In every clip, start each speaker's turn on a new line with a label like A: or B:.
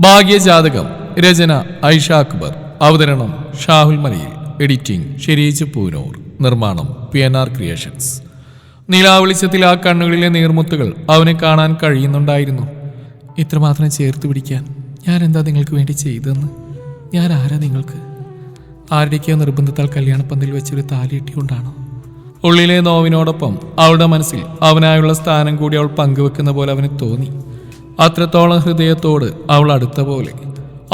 A: ഭാഗ്യജാതകം രചന ഐഷ അക്ബർ. അവതരണം ഷാഹുൽ മലയിൽ. എഡിറ്റിംഗ് ഷെരീജ് പൂനൂർ. നിർമ്മാണം P N R creations. നിലാവെളിച്ചത്തിൽ ആ കണ്ണുകളിലെ നീർമുത്തുകൾ അവനെ കാണാൻ കഴിയുന്നുണ്ടായിരുന്നു. ഇത്രമാത്രം ചേർത്ത് പിടിക്കാൻ ഞാൻ എന്താ നിങ്ങൾക്ക് വേണ്ടി ചെയ്തതെന്ന്? ഞാൻ ആരാ നിങ്ങൾക്ക്? ആരുടെയൊക്കെയോ നിർബന്ധത്താൽ കല്യാണപ്പന്തൽ വെച്ചൊരു താലിയിട്ടിക്കൊണ്ടാണോ ഉള്ളിലെ നോവിനോടൊപ്പം അവളുടെ മനസ്സിൽ അവനായുള്ള സ്ഥാനം കൂടി അവൾ പങ്കുവെക്കുന്ന പോലെ അവന് തോന്നി. അത്രത്തോളം ഹൃദയത്തോട് അവൾ അടുത്ത പോലെ.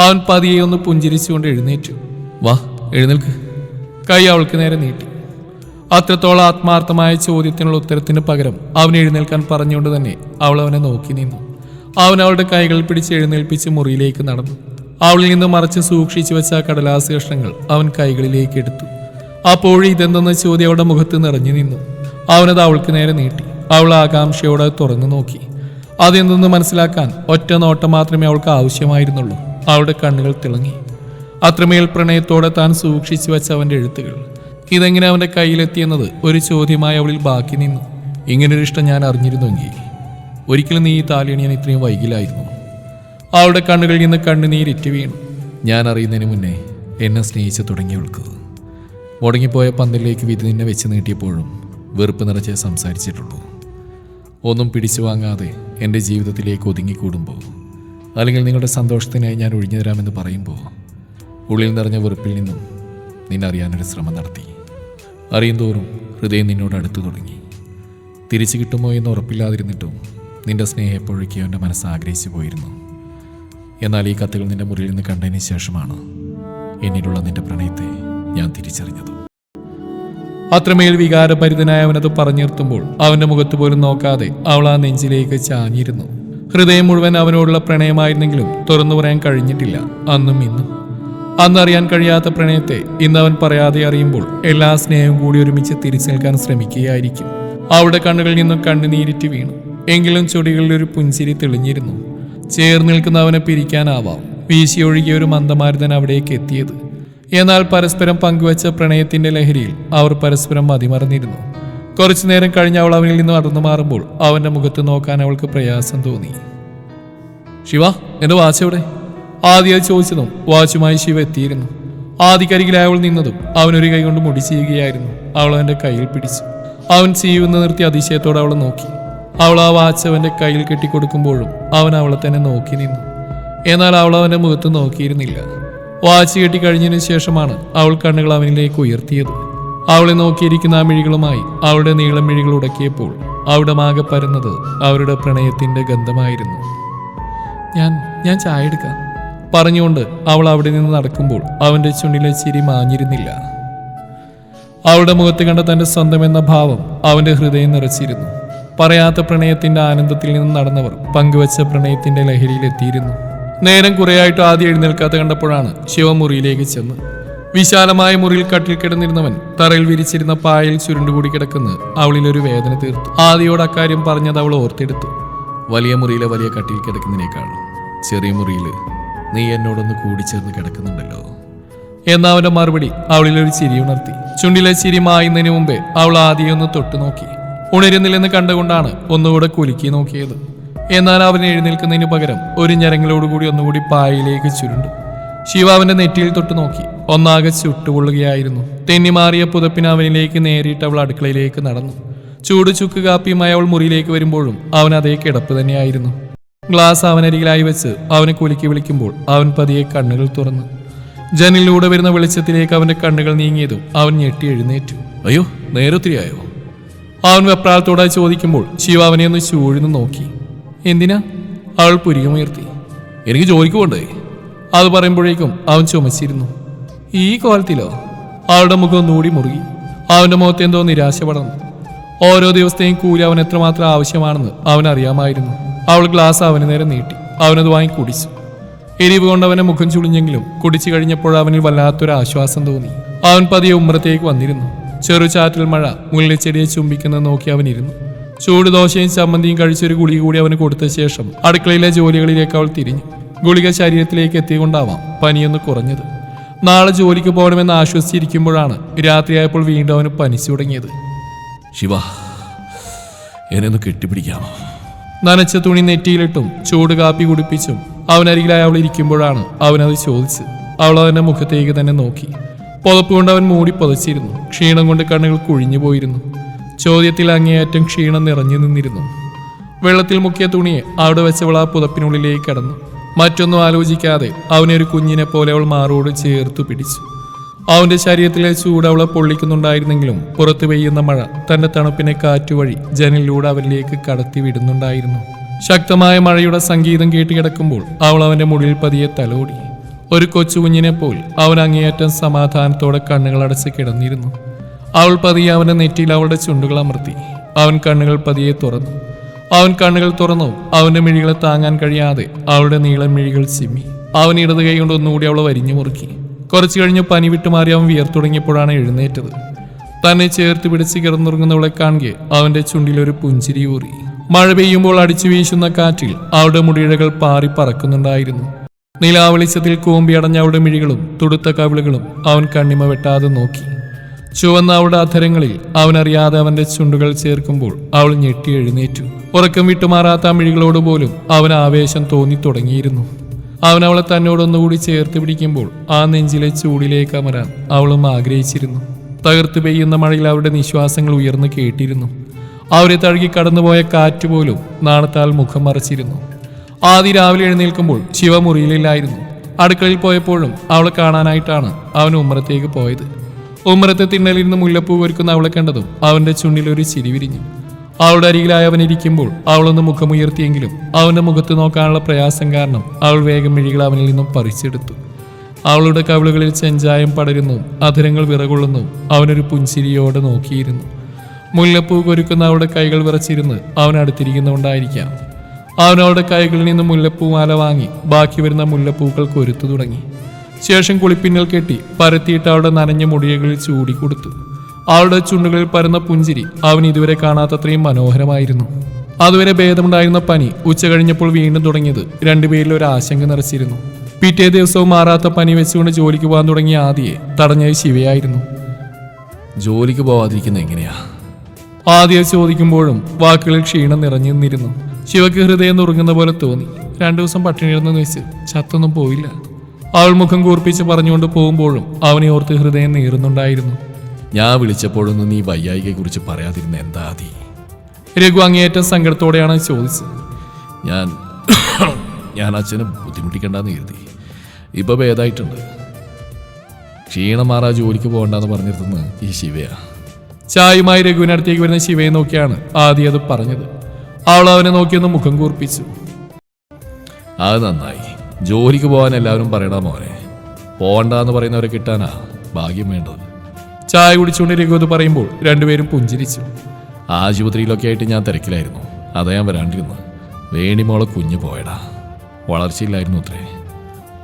A: അവൻ പതിയെ ഒന്ന് പുഞ്ചിരിച്ചുകൊണ്ട് എഴുന്നേറ്റു. വാ എഴുന്നേൽക്ക്. കൈ അവൾക്ക് നേരെ നീട്ടി. അത്രത്തോളം ആത്മാർത്ഥമായ ചോദ്യത്തിനുള്ള ഉത്തരത്തിന് പകരം അവൻ എഴുന്നേൽക്കാൻ പറഞ്ഞുകൊണ്ട് തന്നെ അവൾ അവനെ നോക്കി നിന്നു. അവൻ അവളുടെ കൈകൾ പിടിച്ച് എഴുന്നേൽപ്പിച്ച് മുറിയിലേക്ക് നടന്നു. അവളിൽ നിന്ന് മറച്ച് സൂക്ഷിച്ചു വെച്ച കടലാസ് കഷ്ണങ്ങൾ അവൻ കൈകളിലേക്ക് എടുത്തു. അപ്പോഴും ഇതെന്തെന്ന ചോദ്യം അവളുടെ മുഖത്ത് നിറഞ്ഞു നിന്നു. അവനത് അവൾക്ക് നേരെ നീട്ടി. അവൾ ആകാംക്ഷയോടെ തുറന്നു നോക്കി. അതെന്തെന്ന് മനസ്സിലാക്കാൻ ഒറ്റ നോട്ടം മാത്രമേ അവൾക്ക് ആവശ്യമായിരുന്നുള്ളൂ. അവളുടെ കണ്ണുകൾ തിളങ്ങി. അത്രമേൽ പ്രണയത്തോടെ താൻ സൂക്ഷിച്ചു വെച്ച അവന്റെ എഴുത്തുകൾ. ഇതെങ്ങനെ അവന്റെ കയ്യിലെത്തിയെന്നത് ഒരു ചോദ്യമായി അവളിൽ ബാക്കി നിന്നു. ഇങ്ങനൊരു ഇഷ്ടം ഞാൻ അറിഞ്ഞിരുന്നെങ്കിൽ ഒരിക്കലും നീ ഈ താലിയണിയാൻ ഇത്രയും വൈകിലായിരുന്നു അവളുടെ കണ്ണുകളിൽ നിന്ന് കണ്ണുനീരിറ്റ് വീണു. ഞാൻ അറിയുന്നതിന് മുന്നേ എന്നെ സ്നേഹിച്ചു തുടങ്ങിയവൾക്ക്. മുടങ്ങിപ്പോയ പന്തലിലേക്ക് വിധി നിന്നെ വെച്ച് നീട്ടിയപ്പോഴും വെറുപ്പ് നിറച്ചേ സംസാരിച്ചിട്ടുള്ളൂ. ഒന്നും പിടിച്ചു വാങ്ങാതെ എന്റെ ജീവിതത്തിലേക്ക് ഒതുങ്ങിക്കൂടുമ്പോൾ അല്ലെങ്കിൽ നിങ്ങളുടെ സന്തോഷത്തിനായി ഞാൻ ഒഴിഞ്ഞു തരാമെന്ന് പറയുമ്പോൾ ഉള്ളിൽ നിറഞ്ഞ വെറുപ്പിൽ നിന്നും നിന്നറിയാനൊരു ശ്രമം നടത്തി. അറിയും തോറും ഹൃദയം നിന്നോട് അടുത്തു തുടങ്ങി. തിരിച്ചു കിട്ടുമോ എന്ന് ഉറപ്പില്ലാതിരുന്നിട്ടും നിന്റെ സ്നേഹം എപ്പോഴേക്കും എന്റെ മനസ്സ് ആഗ്രഹിച്ചു പോയിരുന്നു. എന്നാൽ ഈ കത്തുകൾ നിന്റെ മുറിയിൽ നിന്ന് കണ്ടതിന് ശേഷമാണ് എന്നിലുള്ള നിന്റെ പ്രണയത്തെ ഞാൻ തിരിച്ചറിഞ്ഞത്. അത്രമേൽ വികാരഭരിതനായ അവനത് പറഞ്ഞിർത്തുമ്പോൾ അവന്റെ മുഖത്ത് പോലും നോക്കാതെ അവൾ ആ നെഞ്ചിലേക്ക് ചാഞ്ഞിരുന്നു. ഹൃദയം മുഴുവൻ അവനോടുള്ള പ്രണയമായിരുന്നെങ്കിലും തുറന്നു പറയാൻ കഴിഞ്ഞിട്ടില്ല. അന്നും ഇന്നും. അന്നറിയാൻ കഴിയാത്ത പ്രണയത്തെ ഇന്ന് അവൻ പറയാതെ അറിയുമ്പോൾ എല്ലാ സ്നേഹവും കൂടി ഒരുമിച്ച് തിരിച്ചു നിൽക്കാൻ ശ്രമിക്കുകയായിരിക്കും. അവളുടെ കണ്ണുകളിൽ നിന്നും കണ്ണുനീരിറ്റ് വീണു. എങ്കിലും ചൊടികളിൽ ഒരു പുഞ്ചിരി തെളിഞ്ഞിരുന്നു. ചേർന്ന് നിൽക്കുന്ന അവനെ പിരിക്കാനാവാം. വീശിയൊഴുകിയ ഒരു മന്ദമാരുതൻ അവിടേക്ക് എത്തിയത്. എന്നാൽ പരസ്പരം പങ്കുവച്ച പ്രണയത്തിന്റെ ലഹരിയിൽ അവർ പരസ്പരം മതിമറന്നിരുന്നു. കുറച്ചു നേരം കഴിഞ്ഞ് അവൾ അവനിൽ നിന്ന് നടന്നു മാറുമ്പോൾ അവന്റെ മുഖത്ത് നോക്കാൻ അവൾക്ക് പ്രയാസം തോന്നി. ശിവ എന്റെ വാച്ച് എവിടെ? ആദ്യ ചോദിച്ചതും വാച്ചുമായി ശിവ എത്തിയിരുന്നു. ആദിക്കരികിലായി നിന്നതും അവനൊരു കൈ കൊണ്ട് മുടി ചെയ്യുകയായിരുന്നു. അവൾ അവന്റെ കയ്യിൽ പിടിച്ചു. അവൻ ചെയ്യുന്ന നിർത്തി അതിശയത്തോടെ അവളെ നോക്കി. അവൾ ആ വാച്ച് അവന്റെ കയ്യിൽ കെട്ടിക്കൊടുക്കുമ്പോഴും അവൻ അവളെ തന്നെ നോക്കി നിന്നു. എന്നാൽ അവൾ അവന്റെ മുഖത്ത് നോക്കിയിരുന്നില്ല. വാച്ച് കെട്ടി കഴിഞ്ഞതിനു ശേഷമാണ് അവൾ കണ്ണുകൾ അവനിലേക്ക് ഉയർത്തിയത്. അവളെ നോക്കിയിരിക്കുന്ന ആ മിഴികളുമായി അവളുടെ നീളം മിഴികൾ ഉടക്കിയപ്പോൾ അവിടെ മാകെ പരന്നത് അവരുടെ പ്രണയത്തിന്റെ ഗന്ധമായിരുന്നു. ഞാൻ ഞാൻ ചായ എടുക്കാം പറഞ്ഞുകൊണ്ട് അവൾ അവിടെ നിന്ന് നടക്കുമ്പോൾ അവന്റെ ചുണ്ടിലെ ചിരി മാഞ്ഞിരുന്നില്ല. അവളുടെ മുഖത്ത് കണ്ട തന്റെ സ്വന്തം എന്ന ഭാവം അവന്റെ ഹൃദയം നിറച്ചിരുന്നു. പറയാത്ത പ്രണയത്തിന്റെ ആനന്ദത്തിൽ നിന്ന് നടന്നവർ പങ്കുവച്ച പ്രണയത്തിന്റെ ലഹരിയിൽ എത്തിയിരുന്നു. നേരം കുറേയായിട്ട് ആദ്യം എഴുന്നേൽക്കാത്ത കണ്ടപ്പോഴാണ് ശിവമുറിയിലേക്ക് ചെന്ന്. വിശാലമായ മുറിയിൽ കട്ടിൽ കിടന്നിരുന്നവൻ തറയിൽ വിരിച്ചിരുന്ന പായൽ ചുരുണ്ടുകൂടി കിടക്കുന്ന. അവളിൽ ഒരു വേദന തീർത്തു. ആദ്യയോട് അക്കാര്യം പറഞ്ഞത് അവൾ ഓർത്തെടുത്തു. വലിയ മുറിയിലെ വലിയ കട്ടിൽ കിടക്കുന്നതിനേക്കാൾ ചെറിയ മുറിയിൽ നീ എന്നോടൊന്ന് കൂടിച്ചേർന്ന് കിടക്കുന്നുണ്ടല്ലോ. എന്ന അവന്റെ മറുപടി അവളിൽ ഒരു ചിരി ഉണർത്തി. ചുണ്ടിലെ ചിരി മായുന്നതിന് മുമ്പേ അവൾ ആദ്യം ഒന്ന് തൊട്ടു നോക്കി ഉണരുന്നില്ലെന്ന് കണ്ടുകൊണ്ടാണ് ഒന്നുകൂടെ കുലുക്കി നോക്കിയത്. എന്നാൽ അവൻ എഴുന്നേൽക്കുന്നതിന് പകരം ഒരു ഞരങ്ങളോടുകൂടി ഒന്നുകൂടി പായയിലേക്ക് ചുരുണ്ടു. ശിവ അവന്റെ നെറ്റിയിൽ തൊട്ട് നോക്കി. ഒന്നാകെ ചുട്ടുകൊള്ളുകയായിരുന്നു തെന്നിമാറിയ പുതപ്പിന് അവനിലേക്ക് നേരിട്ട് അവൾ അടുക്കളയിലേക്ക് നടന്നു. ചൂട് ചുക്ക് കാപ്പിയുമായി അവൾ മുറിയിലേക്ക് വരുമ്പോഴും അവൻ അതേ കിടപ്പ് തന്നെയായിരുന്നു. ഗ്ലാസ് അവനരികിലായി വെച്ച് അവനെ കുലുക്കി വിളിക്കുമ്പോൾ അവൻ പതിയെ കണ്ണുകൾ തുറന്നു. ജനലിലൂടെ വരുന്ന വെളിച്ചത്തിലേക്ക് അവന്റെ കണ്ണുകൾ നീങ്ങിയതും അവൻ ഞെട്ടി എഴുന്നേറ്റു. അയ്യോ നേരൊത്തിരിയായോ? അവൻ വെപ്രാളത്തോടായി ചോദിക്കുമ്പോൾ ശിവ അവനെ ഒന്ന് ചൂഴ്ന്നു നോക്കി. എന്തിനാ? അവൾ പുരികമുയർത്തി. എനിക്ക് ജോലിക്ക് പോണ്ടേ? അത് പറയുമ്പോഴേക്കും അവൻ ചുമച്ചിരുന്നു. ഈ കോലത്തിലോ? അവളുടെ മുഖം നൂടി മുറുകി. അവന്റെ മുഖത്ത് എന്തോ നിരാശ പടർന്നു. ഓരോ ദിവസത്തെയും കൂലി അവൻ എത്രമാത്രം ആവശ്യമാണെന്ന് അവൻ അറിയാമായിരുന്നു. അവൾ ഗ്ലാസ് അവന് നേരെ നീട്ടി. അവനത് വാങ്ങി കുടിച്ചു. എരിവ് കൊണ്ട് അവന്റെ മുഖം ചുളിഞ്ഞെങ്കിലും കുടിച്ചു കഴിഞ്ഞപ്പോൾ അവനിൽ വല്ലാത്തൊരു ആശ്വാസം തോന്നി. അവൻ പതിയെ ഉമ്മറത്തേക്ക് വന്നിരുന്നു. ചെറു ചാറ്റൽ മഴ മുല്ലച്ചെടിയെ ചുംബിക്കുന്നത് നോക്കി അവൻ ഇരുന്നു. ചൂട് ദോശയും ചമ്മന്തിയും കഴിച്ചൊരു ഗുളിക കൂടി അവന് കൊടുത്ത ശേഷം അടുക്കളയിലെ ജോലികളിലേക്ക് അവൾ തിരിഞ്ഞു. ഗുളിക ശരീരത്തിലേക്ക് എത്തിക്കൊണ്ടാവാം പനിയൊന്ന് കുറഞ്ഞത്. നാളെ ജോലിക്ക് പോകണമെന്ന് ആശ്വസിച്ചിരിക്കുമ്പോഴാണ് രാത്രിയായപ്പോൾ വീണ്ടും അവന് പനിച്ചു തുടങ്ങിയത് ശിവ എന്നെ ഒന്ന് കെട്ടിപ്പിടിക്കാമോ? നനച്ച തുണി നെറ്റിയിലിട്ടും ചൂട് കാപ്പി കുടിപ്പിച്ചും അവനരികിലായി അവൾ ഇരിക്കുമ്പോഴാണ് അവനത് ചോദിച്ച് അവൾ അവന്റെ മുഖത്തേക്ക് തന്നെ നോക്കി. പുതപ്പ് കൊണ്ട് അവൻ മൂടി പുതച്ചിരുന്നു. ക്ഷീണം കൊണ്ട് കണ്ണുകൾ കുഴിഞ്ഞു പോയിരുന്നു. ചോദ്യത്തിൽ അങ്ങേയറ്റം ക്ഷീണം നിറഞ്ഞു നിന്നിരുന്നു. വെള്ളത്തിൽ മുക്കിയ തുണിയെ അവിടെ വെച്ചവൾ ആ പുതപ്പിനുള്ളിലേക്ക് കടന്നു. മറ്റൊന്നും ആലോചിക്കാതെ അവനെ ഒരു കുഞ്ഞിനെ പോലെ അവൾ മാറോട് ചേർത്തു പിടിച്ചു. അവന്റെ ശരീരത്തിലെ ചൂട് അവളെ പൊള്ളിക്കുന്നുണ്ടായിരുന്നെങ്കിലും പുറത്ത് പെയ്യുന്ന മഴ തന്റെ തണുപ്പിനെ കാറ്റുവഴി ജനലിലൂടെ അവരിലേക്ക് കടത്തി വിടുന്നുണ്ടായിരുന്നു ശക്തമായ മഴയുടെ സംഗീതം കേട്ട് കിടക്കുമ്പോൾ അവൾ അവന്റെ മുടിയിൽ പതിയെ തലോടി. ഒരു കൊച്ചു കുഞ്ഞിനെ പോൽ അവൻ അങ്ങേയറ്റം സമാധാനത്തോടെ കണ്ണുകളടച്ച് കിടന്നിരുന്നു. അവൾ പതിയെ അവന്റെ നെറ്റിയിൽ അവളുടെ ചുണ്ടുകൾ അമർത്തി. അവൻ കണ്ണുകൾ പതിയെ തുറന്നു. അവൻ കണ്ണുകൾ തുറന്നു. അവന്റെ മിഴികളെ താങ്ങാൻ കഴിയാതെ അവളുടെ നീളം മിഴികൾ ചിമ്മി. അവൻ ഇടത് കൈ കൊണ്ട് ഒന്നുകൂടി അവളെ വരിഞ്ഞു മുറുക്കി. കുറച്ചു കഴിഞ്ഞ് പനി വിട്ടുമാറി അവൻ വിയർത്തുടങ്ങിയപ്പോഴാണ് എഴുന്നേറ്റത്. തന്നെ ചേർത്ത് പിടിച്ച് കിടന്നുറങ്ങുന്നവളെ കാണുകെ അവന്റെ ചുണ്ടിലൊരു പുഞ്ചിരി ഊറി. മഴ പെയ്യുമ്പോൾ അടിച്ചു വീശുന്ന കാറ്റിൽ അവളുടെ മുടിയിഴകൾ പാറി പറക്കുന്നുണ്ടായിരുന്നു. നിലാവെളിച്ചത്തിൽ കൂമ്പിയടഞ്ഞ അവളുടെ മിഴികളും തുടുത്ത കവിളുകളും അവൻ കണ്ണിമ വെട്ടാതെ നോക്കി. ചുവന്ന അവളുടെ അധരങ്ങളിൽ അവനറിയാതെ അവന്റെ ചുണ്ടുകൾ ചേർക്കുമ്പോൾ അവൾ ഞെട്ടി എഴുന്നേറ്റു. ഉറക്കം വിട്ടുമാറാത്ത മിഴികളോട് പോലും അവൻ ആവേശം തോന്നി തുടങ്ങിയിരുന്നു. അവൻ അവളെ തന്നോടൊന്നുകൂടി ചേർത്ത് പിടിക്കുമ്പോൾ ആ നെഞ്ചിലെ ചൂടിലേക്ക് അമരാൻ അവളും ആഗ്രഹിച്ചിരുന്നു. തകർത്ത് പെയ്യുന്ന മഴയിൽ അവരുടെ നിശ്വാസങ്ങൾ ഉയർന്നു കേട്ടിരുന്നു. അവരെ തഴുകി കടന്നുപോയ കാറ്റ് പോലും നാണത്താൽ മുഖം മറച്ചിരുന്നു. ആദ്യ രാവിലെ എഴുന്നേൽക്കുമ്പോൾ ശിവമുറിയിലില്ലായിരുന്നു അടുക്കളയിൽ പോയപ്പോഴും അവളെ കാണാനായിട്ടാണ് അവൻ ഉമ്മറത്തേക്ക് പോയത്. ഉമ്മറത്തെ തിണ്ണലിരുന്ന് മുല്ലപ്പൂ ഒരുക്കുന്ന അവളെ കണ്ടതും അവന്റെ ചുണ്ടിൽ ഒരു ചിരി വിരിഞ്ഞു. അവളുടെ അരികിലായി അവൻ ഇരിക്കുമ്പോൾ അവളൊന്ന് മുഖമുയർത്തിയെങ്കിലും അവന്റെ മുഖത്ത് നോക്കാനുള്ള പ്രയാസം കാരണം അവൾ വേഗം മിഴികൾ അവനിൽ നിന്നും പറിച്ചെടുത്തു. അവളുടെ കവിളുകളിൽ ചെഞ്ചായം പടരുന്നു അധരങ്ങൾ വിറകൊള്ളുന്നു അവനൊരു പുഞ്ചിരിയോടെ നോക്കിയിരുന്നു. മുല്ലപ്പൂ കൊരുക്കുന്ന അവളുടെ കൈകൾ വിറച്ചിരുന്ന് അവൻ അടുത്തിരിക്കുന്നുകൊണ്ടായിരിക്കാം അവൻ കൈകളിൽ നിന്ന് മുല്ലപ്പൂമാല വാങ്ങി ബാക്കി വരുന്ന മുല്ലപ്പൂക്കൾ കൊരുത്തു തുടങ്ങി. ശേഷം കുളിപ്പിന്നൽ കെട്ടി പരത്തിയിട്ട് അവളുടെ നനഞ്ഞ മുടിയകളിൽ ചൂടിക്കൊടുത്തു അവളുടെ ചുണ്ടുകളിൽ പരന്ന പുഞ്ചിരി അവൻ ഇതുവരെ കാണാത്തത്രയും മനോഹരമായിരുന്നു. അതുവരെ ഭേദമുണ്ടായിരുന്ന പനി ഉച്ച കഴിഞ്ഞപ്പോൾ വീണ്ടും തുടങ്ങിയത് രണ്ടുപേരിൽ ഒരു ആശങ്ക നിറച്ചിരുന്നു. പിറ്റേ ദിവസവും മാറാത്ത പനി വെച്ചുകൊണ്ട് ജോലിക്ക് പോകാൻ തുടങ്ങിയ ആദിയെ തടഞ്ഞത് ശിവയായിരുന്നു.
B: ജോലിക്ക് പോവാതിരിക്കുന്നത് എങ്ങനെയാ?
A: ആദ്യ ചോദിക്കുമ്പോഴും വാക്കുകളിൽ ക്ഷീണം നിറഞ്ഞു നിന്നിരുന്നു. ശിവക്ക് ഹൃദയം നുറുങ്ങുന്ന പോലെ തോന്നി. രണ്ടു ദിവസം പട്ടിണിയിരുന്നെന്ന് വെച്ച് ചത്തൊന്നും പോയില്ല. അവൾ മുഖം കൂർപ്പിച്ച് പറഞ്ഞുകൊണ്ട് പോകുമ്പോഴും അവനെ ഓർത്ത് ഹൃദയം നീറുന്നുണ്ടായിരുന്നു
B: ഞാൻ വിളിച്ചപ്പോഴൊന്നും നീ വയ്യായികയെ കുറിച്ച് പറയാതിരുന്ന എന്താ തീ
A: രഘു അങ്ങേയറ്റം സങ്കടത്തോടെയാണ് ചോദിച്ചത്.
B: ഞാൻ ഞാൻ അച്ഛനെ ബുദ്ധിമുട്ടിക്കണ്ടെന്ന് കരുതി. ഇപ്പൊ ഭേദമായിട്ടുണ്ട് ക്ഷീണം മാറാ ജോലിക്ക് പോകണ്ടെന്ന് പറഞ്ഞിരുന്നത് ഈ ശിവയാ.
A: ചായുമായി രഘുവിനടുത്തേക്ക് വരുന്ന ശിവയെ നോക്കിയാണ് ആദ്യം അത് പറഞ്ഞത്. അവൾ അവനെ നോക്കിയൊന്ന് മുഖം കൂർപ്പിച്ചു.
B: അത് നന്നായി. ജോലിക്ക് പോകാൻ എല്ലാവരും പറയണ മോനെ. പോകണ്ടെന്ന് പറയുന്നവരെ കിട്ടാനാ ഭാഗ്യം വേണ്ടത്.
A: ചായ കുടിച്ചുകൊണ്ട് എന്ന് പറയുമ്പോൾ രണ്ടുപേരും പുഞ്ചിരിച്ചു.
B: ആശുപത്രിയിലൊക്കെ ആയിട്ട് ഞാൻ തിരക്കിലായിരുന്നു. അതാ ഞാൻ വരാണ്ടിരുന്നത്. വേണിമോളെ കുഞ്ഞു പോയടാ. വളർച്ചയില്ലായിരുന്നു അത്രേ.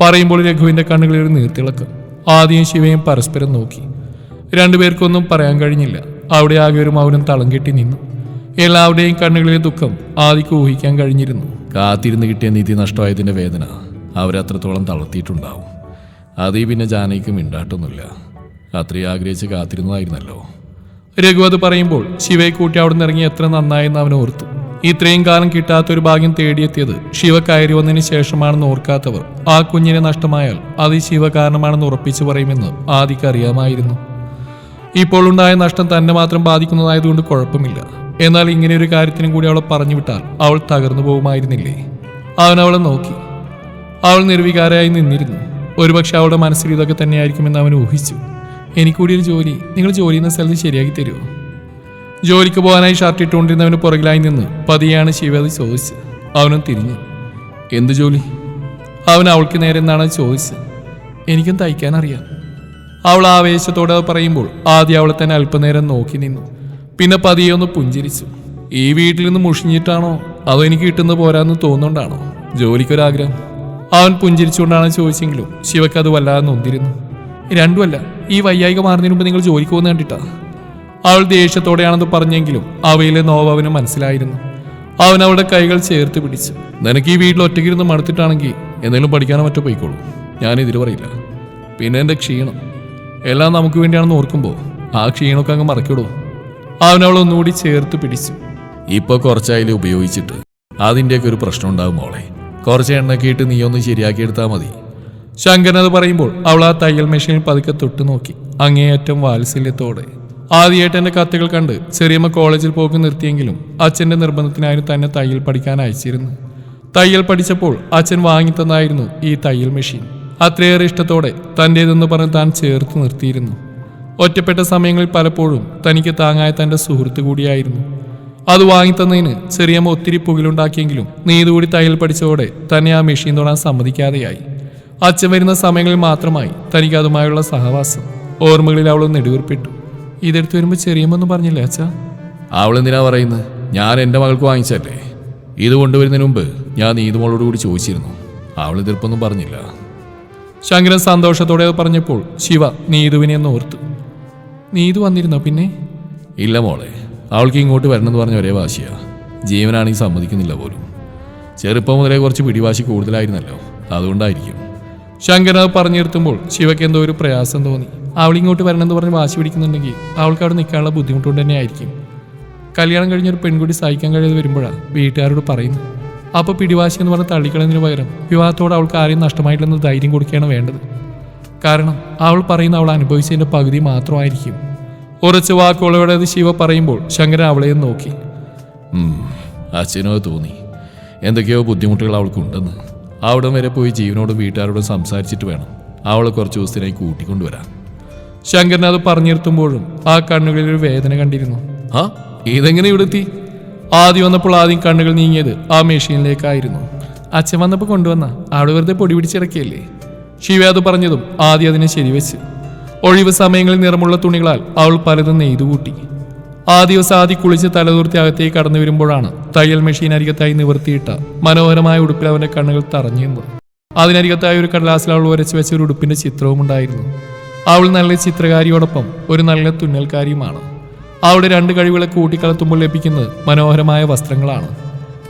A: പറയുമ്പോൾ രഘുവിന്റെ കണ്ണുകളിൽ ഒരു നീർത്തിളക്കം. ആദ്യം ശിവയും പരസ്പരം നോക്കി. രണ്ടുപേർക്കൊന്നും പറയാൻ കഴിഞ്ഞില്ല. അവിടെ ആകെ ഒരു മൗനം തളം കെട്ടി നിന്നു. എല്ലാവരുടെയും കണ്ണുകളിലെ ദുഃഖം ആദിക്ക് ഊഹിക്കാൻ കഴിഞ്ഞിരുന്നു.
B: കാത്തിരുന്ന് കിട്ടിയ നിധി നഷ്ടമായതിന്റെ വേദന. അവരത്രത്തോളം തളർത്തിയിട്ടുണ്ടാവും. അതീ പിന്നെ ജാനകിക്ക് മിണ്ടാട്ടൊന്നുമില്ല. അത്രയും ആഗ്രഹിച്ച് കാത്തിരുന്നതായിരുന്നല്ലോ.
A: രഘു അത് പറയുമ്പോൾ ശിവയെ കൂട്ടി അവിടെ നിന്ന് ഇറങ്ങി എത്ര നന്നായെന്ന് അവൻ ഓർത്തു. ഇത്രയും കാലം കിട്ടാത്തൊരു ഭാഗ്യം തേടിയെത്തിയത് ശിവ കയറി വന്നതിന് ശേഷമാണെന്ന് ഓർക്കാത്തവർ ആ കുഞ്ഞിനെ നഷ്ടമായാൽ അത് ശിവ കാരണമാണെന്ന് ഉറപ്പിച്ചു പറയുമെന്ന് ആദിക്ക് അറിയാമായിരുന്നു. ഇപ്പോൾ ഉണ്ടായ നഷ്ടം തന്നെ മാത്രം ബാധിക്കുന്നതായതുകൊണ്ട് കുഴപ്പമില്ല. എന്നാൽ ഇങ്ങനെ ഒരു കാര്യത്തിനും കൂടി അവളെ പറഞ്ഞു വിട്ടാൽ അവൾ തകർന്നു പോകുമായിരുന്നില്ലേ? അവൻ അവളെ നോക്കി. അവൾ നിർവികാരയായി നിന്നിരുന്നു. ഒരുപക്ഷെ അവളുടെ മനസ്സിൽ ഇതൊക്കെ തന്നെയായിരിക്കുമെന്ന് അവൻ ഊഹിച്ചു. എനിക്കൂടി ഒരു ജോലി. നിങ്ങൾ ജോലി ചെയ്യുന്ന സ്ഥലത്ത് ശരിയാക്കി തരുമോ? ജോലിക്ക് പോകാനായി ഷർട്ട് ഇട്ടുകൊണ്ടിരുന്നവന് പുറകിലായി നിന്ന് പതിയാണ് ശിവ അത് ചോദിച്ചത്. അവനും തിരിഞ്ഞു. എന്ത് ജോലി? അവൻ അവൾക്ക് നേരെ എന്നാണ് ചോദിച്ചത്. എനിക്കും തയ്ക്കാൻ അറിയാം. അവൾ ആവേശത്തോടെ അത് പറയുമ്പോൾ ആദ്യം അവളെ തന്നെ അല്പനേരം നോക്കി നിന്നു. പിന്നെ പതിയെ ഒന്ന് പുഞ്ചിരിച്ചു. ഈ വീട്ടിൽ നിന്ന് മുഷിഞ്ഞിട്ടാണോ? അതോ എനിക്ക് കിട്ടുന്ന പോരാന്ന് തോന്നുന്നുണ്ടാണോ? ജോലിക്കൊരാഗ്രഹം. അവൻ പുഞ്ചിരിച്ചുകൊണ്ടാണ് ചോദിച്ചെങ്കിലും ശിവക്ക് അത് വല്ലാതെ നൊന്തിരുന്നു. രണ്ടുമല്ല ഈ വയ്യായിക മാറുന്നതിന് മുമ്പ് നിങ്ങൾ ജോലിക്ക് പോകുന്ന കണ്ടിട്ടാ? അവൾ ദേഷ്യത്തോടെയാണെന്ന് പറഞ്ഞെങ്കിലും അവയിലെ നോവ് അവന് മനസ്സിലായിരുന്നു. അവൻ അവളുടെ കൈകൾ ചേർത്ത് പിടിച്ചു നിനക്ക് ഈ വീട്ടിൽ ഒറ്റയ്ക്കിരുന്ന് മടുത്തിട്ടാണെങ്കിൽ എന്തെങ്കിലും പഠിക്കാനോ മറ്റോ പോയിക്കോളൂ. ഞാൻ ഇതിൽ പറയില്ല. പിന്നെ എന്റെ ക്ഷീണം? എല്ലാം നമുക്ക് വേണ്ടിയാണെന്ന് ഓർക്കുമ്പോൾ ആ ക്ഷീണമൊക്കെ അങ്ങ് മറക്കിടൂ അവൻ അവൾ ഒന്നുകൂടി ചേർത്ത് പിടിച്ചു.
B: ഇപ്പൊ കുറച്ചായാലും ഉപയോഗിച്ചിട്ട്. അതിന്റെയൊക്കെ ഒരു പ്രശ്നം ഉണ്ടാകും മോളെ. കുറച്ച് എണ്ണയൊക്കെ ഇട്ട് നീ ഒന്ന് ശരിയാക്കിയെടുത്താൽ മതി.
A: ശങ്കരൻ അത് പറയുമ്പോൾ അവൾ ആ തയ്യൽ മെഷീനിൽ പതുക്കെ തൊട്ടു നോക്കി. അങ്ങേയറ്റം വാത്സല്യത്തോടെ. ആദ്യമായിട്ട് കത്തുകൾ കണ്ട് ചെറിയമ്മ കോളേജിൽ പോക്ക് നിർത്തിയെങ്കിലും അച്ഛന്റെ നിർബന്ധത്തിനായിരുന്നു തന്നെ തയ്യൽ പഠിക്കാൻ അയച്ചിരുന്നു. തയ്യൽ പഠിച്ചപ്പോൾ അച്ഛൻ വാങ്ങിത്തന്നായിരുന്നു ഈ തയ്യൽ മെഷീൻ. അത്രയേറെ ഇഷ്ടത്തോടെ തന്റേതെന്ന് പറഞ്ഞ് താൻ ചേർത്ത് നിർത്തിയിരുന്നു. ഒറ്റപ്പെട്ട സമയങ്ങളിൽ പലപ്പോഴും തനിക്ക് താങ്ങായ തന്റെ സുഹൃത്ത് കൂടിയായിരുന്നു. അത് വാങ്ങിത്തന്നതിന് ചെറിയമ്മ ഒത്തിരി പുകിലുണ്ടാക്കിയെങ്കിലും നീതുകൂടി തയ്യൽ പഠിച്ചതോടെ തന്നെ ആ മെഷീൻ തൊടാൻ സമ്മതിക്കാതെയായി. അച്ഛൻ വരുന്ന സമയങ്ങളിൽ മാത്രമായി തനിക്ക് അതുമായുള്ള സഹവാസം. ഓർമ്മകളിൽ അവൾ നെടുവീർപ്പെട്ടു ഇതെടുത്ത് വരുമ്പോൾ ചെറിയമ്മൊന്നും പറഞ്ഞില്ലേ അച്ഛാ?
B: അവളെന്തിനാ പറയുന്നത് ഞാൻ എന്റെ മകൾക്ക് വാങ്ങിച്ചല്ലേ ഇത് കൊണ്ടുവരുന്നതിന് മുമ്പ് ഞാൻ നീതുമോളോട് കൂടി ചോദിച്ചിരുന്നു. അവൾ എതിർപ്പൊന്നും പറഞ്ഞില്ല.
A: ശങ്കരൻ സന്തോഷത്തോടെ അത് പറഞ്ഞപ്പോൾ ശിവ നീതുവിനെ ഒന്ന് ഓർത്തു. നീതു വന്നിരുന്നോ പിന്നെ?
B: ഇല്ല മോളെ. അവൾക്ക് ഇങ്ങോട്ട് വരണമെന്ന് പറഞ്ഞ ഒരേ വാശിയാ. ജീവനാണെങ്കിൽ സമ്മതിക്കുന്നില്ല പോലും. ചെറുപ്പം മുതലേ കുറച്ച് പിടിവാശി കൂടുതലായിരുന്നല്ലോ. അതുകൊണ്ടായിരിക്കും.
A: ശങ്കര പറഞ്ഞു നിർത്തുമ്പോൾ ശിവയ്ക്ക് എന്തോ ഒരു പ്രയാസം തോന്നി. അവൾ ഇങ്ങോട്ട് വരണമെന്ന് പറഞ്ഞ് വാശി പിടിക്കുന്നുണ്ടെങ്കിൽ അവൾക്ക് അവിടെ നിൽക്കാനുള്ള ബുദ്ധിമുട്ടുകൊണ്ട് തന്നെ ആയിരിക്കും കല്യാണം കഴിഞ്ഞ ഒരു പെൺകുട്ടി സഹിക്കാൻ കഴിയാതെ വരുമ്പോഴാണ് വീട്ടുകാരോട് പറയുന്നു. അപ്പോൾ പിടിവാശി എന്ന് പറഞ്ഞ് തള്ളിക്കളഞ്ഞതിന് പകരം വിവാഹത്തോട് അവൾക്ക് ആരെയും നഷ്ടമായിട്ടില്ലെന്ന് ധൈര്യം കൊടുക്കുകയാണ് വേണ്ടത്. കാരണം അവൾ പറയുന്ന അവൾ അനുഭവിച്ചതിന്റെ പകുതി മാത്രമായിരിക്കും. ഉറച്ച വാക്കുകളോടെ അത് ശിവ പറയുമ്പോൾ ശങ്കരൻ അവളെയും നോക്കി.
B: അച്ഛനോ തോന്നി. എന്തൊക്കെയോ ബുദ്ധിമുട്ടുകൾ അവൾക്കുണ്ടെന്ന്. അവിടെ വരെ പോയി ജീവനോടും വീട്ടുകാരോടും സംസാരിച്ചിട്ട് വേണം. അവളെ കുറച്ച് ദിവസത്തിനായി കൂട്ടിക്കൊണ്ടുവരാൻ.
A: ശങ്കരൻ അത് പറഞ്ഞിരുത്തുമ്പോഴും ആ കണ്ണുകളിൽ ഒരു വേദന കണ്ടിരുന്നു.
B: ആ
A: ഇതെങ്ങനെ ഇവിടെത്തി ആദ്യം വന്നപ്പോൾ ആദ്യം കണ്ണുകൾ നീങ്ങിയത് ആ മെഷീനിലേക്കായിരുന്നു. അച്ഛൻ വന്നപ്പോൾ കൊണ്ടുവന്ന. അവിടെ വെറുതെ പൊടി പിടിച്ചിറക്കിയല്ലേ? ശിവ അത് പറഞ്ഞതും ആദ്യം അതിനെ ശരിവെച്ച്. ഒഴിവ് സമയങ്ങളിൽ നിറമുള്ള തുണികളാൽ അവൾ പലതും നെയ്തുകൂട്ടി. ആ ദിവസം ആദ്യം കുളിച്ച് തലതൂർത്തി അകത്തേക്ക് കടന്നു വരുമ്പോഴാണ് തയ്യൽ മെഷീൻ അരികത്തായി നിവർത്തിയിട്ട മനോഹരമായ ഉടുപ്പിൽ അവന്റെ കണ്ണുകൾ തറഞ്ഞിരുന്നത്. അതിനരികത്തായി ഒരു കടലാസിൽ അവൾ വരച്ചു വെച്ച ഒരു ഉടുപ്പിന്റെ ചിത്രവും ഉണ്ടായിരുന്നു. അവൾ നല്ല ചിത്രകാരിയോടൊപ്പം ഒരു നല്ല തുന്നൽക്കാരിയുമാണ്. അവളുടെ രണ്ട് കഴിവുകളെ കൂട്ടിക്കലത്തുമ്പോൾ ലഭിക്കുന്നത് മനോഹരമായ വസ്ത്രങ്ങളാണ്.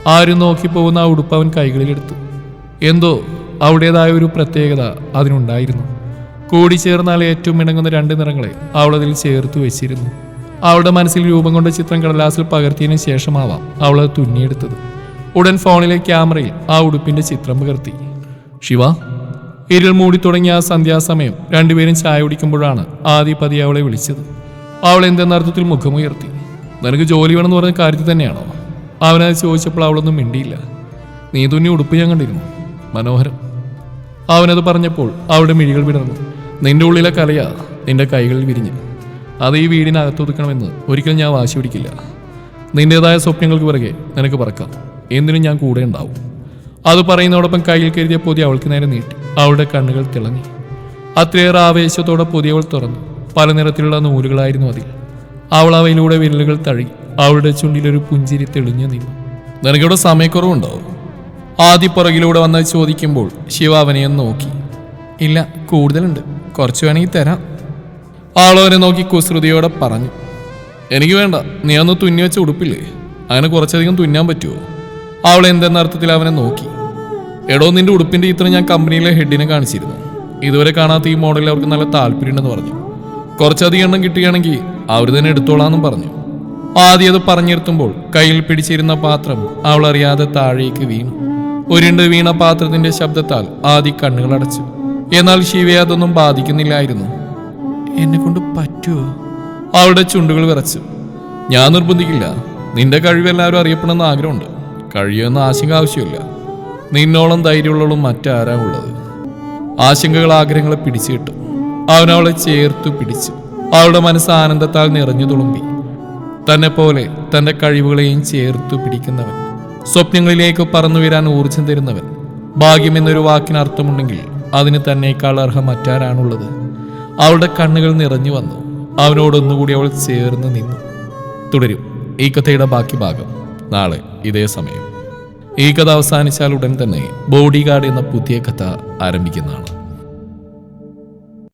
A: ആരും നോക്കി പോകുന്ന ആ ഉടുപ്പ് അവൻ കൈകളിലെടുത്തു. എന്തോ അവളുടേതായ ഒരു പ്രത്യേകത അതിനുണ്ടായിരുന്നു. കൂടിച്ചേർന്നാൽ ഏറ്റവും ഇണങ്ങുന്ന രണ്ട് നിറങ്ങളെ അവൾ അതിൽ ചേർത്ത് വെച്ചിരുന്നു. അവളുടെ മനസ്സിൽ രൂപം കൊണ്ട ചിത്രം കടലാസിൽ പകർത്തിയതിനു ശേഷമാവാം അവൾ അത് തുന്നിയെടുത്തത്. ഉടൻ ഫോണിലെ ക്യാമറയിൽ ആ ഉടുപ്പിന്റെ ചിത്രം പകർത്തി. ശിവ ഇരുൾ മൂടി തുടങ്ങിയ ആ സന്ധ്യാസമയം രണ്ടുപേരും ചായ കുടിക്കുമ്പോഴാണ് ആദ്യ പതി അവളെ വിളിച്ചത്. അവൾ എന്തെന്നർത്ഥത്തിൽ മുഖമുയർത്തി. നിനക്ക് ജോലി വേണമെന്ന് പറഞ്ഞ കാര്യത്തിൽ തന്നെയാണോ? അവനത് ചോദിച്ചപ്പോൾ അവളൊന്നും മിണ്ടിയില്ല. നീ തുന്നി ഉടുപ്പ് ഞാൻ കണ്ടിരുന്നു. മനോഹരം. അവനത് പറഞ്ഞപ്പോൾ അവളുടെ മിഴികൾ വിടർന്നു. നിന്റെ ഉള്ളിലെ കലയാ നിന്റെ കൈകളിൽ വിരിഞ്ഞ്. അത് ഈ വീടിനകത്തൊതുക്കണമെന്ന് ഒരിക്കലും ഞാൻ വാശി പിടിക്കില്ല. നിന്റേതായ സ്വപ്നങ്ങൾക്ക് പിറകെ നിനക്ക് പറക്കാം. എന്തിനും ഞാൻ കൂടെ ഉണ്ടാവും. അത് പറയുന്നതോടൊപ്പം കയ്യിൽ കരുതിയ പൊതി അവൾക്ക് നേരെ നീട്ടി. അവളുടെ കണ്ണുകൾ തിളങ്ങി. അത്രയേറെ ആവേശത്തോടെ പൊതിയവൾ തുറന്നു. പല നിറത്തിലുള്ള നൂലുകളായിരുന്നു അതിൽ. അവൾ അവയിലൂടെ വിരലുകൾ തഴി അവളുടെ ചുണ്ടിലൊരു പുഞ്ചിരി തെളിഞ്ഞു നിന്നു. നിനക്കിവിടെ സമയക്കുറവുണ്ടോ? ആദ്യ പുറകിലൂടെ വന്ന് ചോദിക്കുമ്പോൾ ശിവ നോക്കി. ഇല്ല കൂടുതലുണ്ട്. കുറച്ച് വേണമെങ്കിൽ തരാം. ആളവരെ നോക്കി കുസൃതിയോടെ പറഞ്ഞു എനിക്ക് വേണ്ട നീ അന്ന് തുന്നി വെച്ച ഉടുപ്പില്ലേ? അങ്ങനെ കുറച്ചധികം തുന്നാൻ പറ്റുമോ അവൾ എന്തെന്ന അർത്ഥത്തിൽ അവനെ നോക്കി. എടോ നിന്റെ ഉടുപ്പിന്റെ ചിത്രം ഞാൻ കമ്പനിയിലെ ഹെഡിനെ കാണിച്ചിരുന്നു. ഇതുവരെ കാണാത്ത ഈ മോഡലിൽ അവർക്ക് നല്ല താല്പര്യമുണ്ടെന്ന് പറഞ്ഞു. കുറച്ചധികം എണ്ണം കിട്ടുകയാണെങ്കിൽ അവർ തന്നെ എടുത്തോളാന്നും പറഞ്ഞു. ആദ്യം അത് പറഞ്ഞിരുത്തുമ്പോൾ കയ്യിൽ പിടിച്ചിരുന്ന പാത്രം അവൾ അറിയാതെ താഴേക്ക് വീണു. ഉരുണ്ട് വീണ പാത്രത്തിന്റെ ശബ്ദത്താൽ ആദി കണ്ണുകൾ അടച്ചു. എന്നാൽ ശിവയെ അതൊന്നും ബാധിക്കുന്നില്ലായിരുന്നു. എന്നെ കൊണ്ട് പറ്റുമോ അവളുടെ ചുണ്ടുകൾ വിറച്ചു. ഞാൻ നിർബന്ധിക്കില്ല. നിന്റെ കഴിവ് എല്ലാവരും അറിയണമെന്ന് ആഗ്രഹമുണ്ട്. കഴിയുമെന്ന് ആശങ്ക ആവശ്യമില്ല. നിന്നോളം ധൈര്യമുള്ളവളും മറ്റാരാ ഉള്ളത്? ആശങ്കകൾ ആഗ്രഹങ്ങളെ പിടിച്ചു കിട്ടും. അവനവളെ ചേർത്തു പിടിച്ചു. അവളുടെ മനസ്സ് ആനന്ദത്താൽ നിറഞ്ഞു തുളുമ്പി. തന്നെ പോലെ തന്റെ കഴിവുകളെയും ചേർത്തു പിടിക്കുന്നവൻ. സ്വപ്നങ്ങളിലേക്ക് പറന്നു വരാൻ ഊർജം തരുന്നവൻ. ഭാഗ്യം എന്നൊരു വാക്കിന് അർത്ഥമുണ്ടെങ്കിൽ അതിന് തന്നേക്കാൾ അർഹം മറ്റാരാണുള്ളത് അവളുടെ കണ്ണുകൾ നിറഞ്ഞു വന്നു. അവനോടൊന്നുകൂടി അവൾ ചേർന്ന് നിന്നു. തുടരും. ഈ കഥയുടെ ബാക്കി ഭാഗം. നാളെ ഇതേ സമയം. ഈ കഥ അവസാനിച്ചാൽ ഉടൻ തന്നെ ബോഡി ഗാർഡ് എന്ന പുതിയ കഥ ആരംഭിക്കുന്നതാണ്.